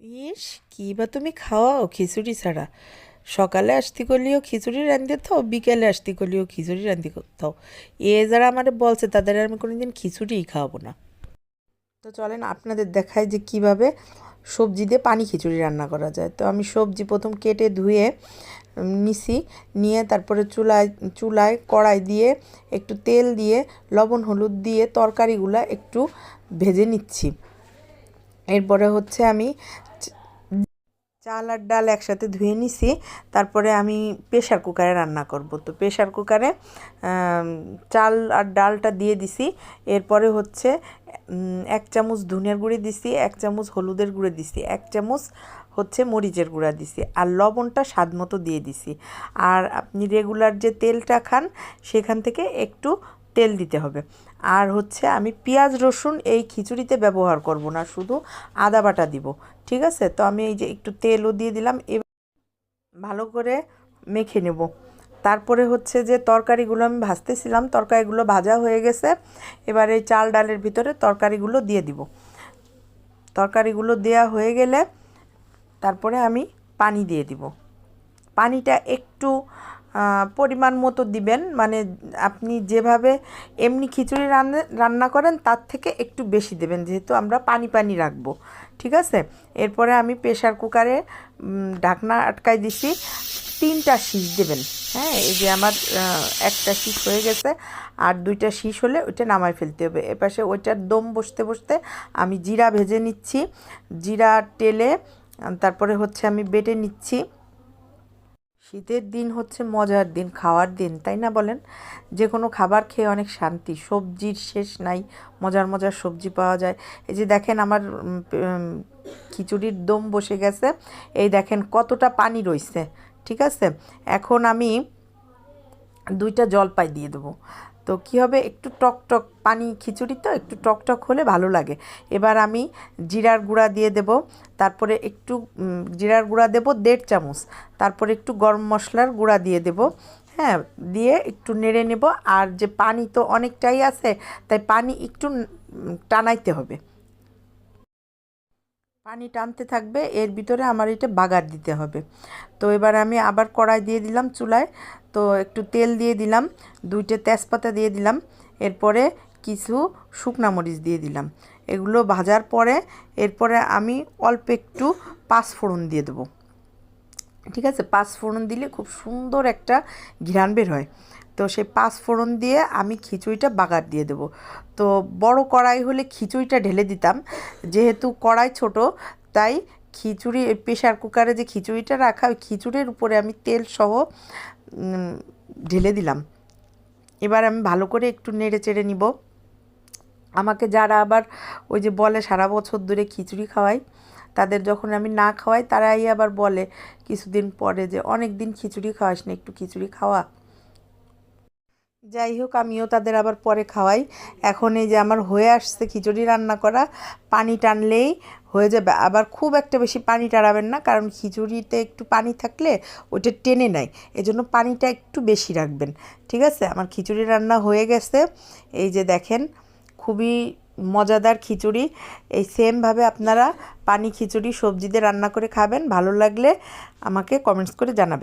ইস, কি বা তুমি খাওয়াও খিচুড়ি ছাড়া। সকালে আসতে করলেও খিচুড়ি রাঁধতে থাও বিকেলে আসতে করলেও খিচুড়ি রাঁধতে থাও এ যারা আমার বলছে, তাদের আমি কোনোদিন খিচুড়িই খাওয়াবো না। তো চলেন আপনাদের দেখায় যে কীভাবে সবজি দিয়ে পানি খিচুড়ি রান্না করা যায়। তো আমি সবজি প্রথম কেটে ধুয়ে নিছি। নিয়ে তারপরে চুলায় চুলায় কড়াই দিয়ে একটু তেল দিয়ে, লবণ, হলুদ দিয়ে তরকারিগুলা একটু ভেজে নিচ্ছি। এরপরে হচ্ছে আমি চাল আর ডাল একসাথে ধুয়ে নিছি। তারপরে আমি প্রেশার কুকারে রান্না করব। তো প্রেশার কুকারে চাল আর ডালটা দিয়ে দিছি। এরপরে হচ্ছে এক চামচ ধনিয়ার গুঁড়ি দিছি, এক চামচ হলুদের গুঁড়ো দিছি, এক চামচ হচ্ছে মরিচের গুঁড়া দিছি আর লবণটা স্বাদ মতো দিয়ে দিছি। আর আপনি রেগুলার যে তেলটা খান, সেখান থেকে একটু তেল দিতে হবে। আর হচ্ছে আমি পেঁয়াজ, রসুন এই খিচুড়িতে ব্যবহার করব না, শুধু আদা বাটা দিব, ঠিক আছে? তো আমি এই যে একটু তেলও দিয়ে দিলাম, এবার ভালো করে মেখে নেব। তারপরে হচ্ছে যে তরকারিগুলো আমি ভাজতেছিলাম, তরকারিগুলো ভাজা হয়ে গেছে, এবার এই চাল ডালের ভিতরে তরকারিগুলো দিয়ে দিব। তরকারিগুলো দেয়া হয়ে গেলে তারপরে আমি পানি দিয়ে দিব। পানিটা একটু পরিমাণ মতো দিবেন। মানে আপনি যেভাবে এমনি খিচুড়ি রান্না রান্না করেন, তার থেকে একটু বেশি দেবেন, যেহেতু আমরা পানি পানি রাখব। ঠিক আছে? এরপরে আমি প্রেশার কুকারে ঢাকনা আটকাই দিছি। তিনটা শীষ দেবেন। হ্যাঁ এই যে আমার একটা শীষ হয়ে গেছে, আর দুইটা শীষ হলে ওইটা নামায় ফেলতে হবে। এপাশে ওইটার দম বসতে বসতে আমি জিরা ভেজে নিচ্ছি। জিরা টেলে তারপরে হচ্ছে আমি বেটে নিচ্ছি। শীতের দিন হচ্ছে মজার দিন, খাওয়ার দিন, তাই না বলেন? যে কোনো খাবার খেয়ে অনেক শান্তি, সবজির শেষ নাই, মজার মজার সবজি পাওয়া যায়। এই যে দেখেন আমার খিচুড়ির দম বসে গেছে, এই দেখেন কতটা পানি রয়েছে ঠিক আছে? এখন আমি দুইটা জলপাই দিয়ে দেবো। তো কি হবে? একটু টক টক পানি খিচুড়ি তো, একটু টক টক হলে ভালো লাগে। এবার আমি জিরার গুঁড়া দিয়ে দেব, তারপরে একটু জিরার গুঁড়া দেব দেড় চামচ, তারপরে একটু গরম মশলার গুঁড়া দিয়ে দেব। হ্যাঁ দিয়ে একটু নেড়ে নেব, আর যে পানি তো অনেকটাই আছে, তাই পানি একটু টানাইতে হবে। পানি টানতে থাকবে, এর ভিতরে আমার এটা বাগার দিতে হবে। তো এবার আমি আবার কড়াই দিয়ে দিলাম চুলায়, তো একটু তেল দিয়ে দিলাম, দুইটা তেজপাতা দিয়ে দিলাম, এরপরে কিছু শুকনা মরিচ দিয়ে দিলাম। এগুলো ভাজার পরে এরপরে আমি অল্প একটু পাঁচফোড়ন দিয়ে দেবো। ঠিক আছে? পাঁচ ফোড়ন দিলে খুব সুন্দর একটা ঘ্রাণ বের হয়। তো সেই পাঁচ ফোড়ন দিয়ে আমি খিচুড়িটা বাগার দিয়ে দেবো। তো বড় কড়াই হলে খিচুড়িটা ঢেলে দিতাম। যেহেতু কড়াই ছোট, তাই খিচুড়ি প্রেশার কুকারে যে খিচুড়িটা রাখা, ওই খিচুড়ির উপরে আমি তেল সহ ঢেলে দিলাম। এবার আমি ভালো করে একটু নেড়ে চেড়ে নিব। আমাকে যারা আবার ওই যে বলে সারা বছর ধরে খিচুড়ি খাওয়াই তাদের যখন আমি না খাওয়াই, তারাই আবার বলে, কিছুদিন পরে যে অনেক দিন খিচুড়ি খাওয়াস না, একটু খিচুড়ি খাওয়া। যাই হোক, আমিও তাদের আবার পরে খাওয়াই। এখন এই যে আমার হয়ে আসছে খিচুড়ি রান্না করা, পানি টানলেই হয়ে যাবে। আবার খুব একটা বেশি পানি টানাবেন না, কারণ খিচুড়িতে একটু পানি থাকলে ওইটা টেনে নেয়। এজন্য পানিটা একটু বেশি রাখবেন। ঠিক আছে? আমার খিচুড়ি রান্না হয়ে গেছে। এই যে দেখেন, খুবই মজাদার খিচুড়ি। এই সেমভাবে আপনারা পানি খিচুড়ি সবজি দিয়ে রান্না করে খাবেন। ভালো লাগলে আমাকে কমেন্টস করে জানাবেন।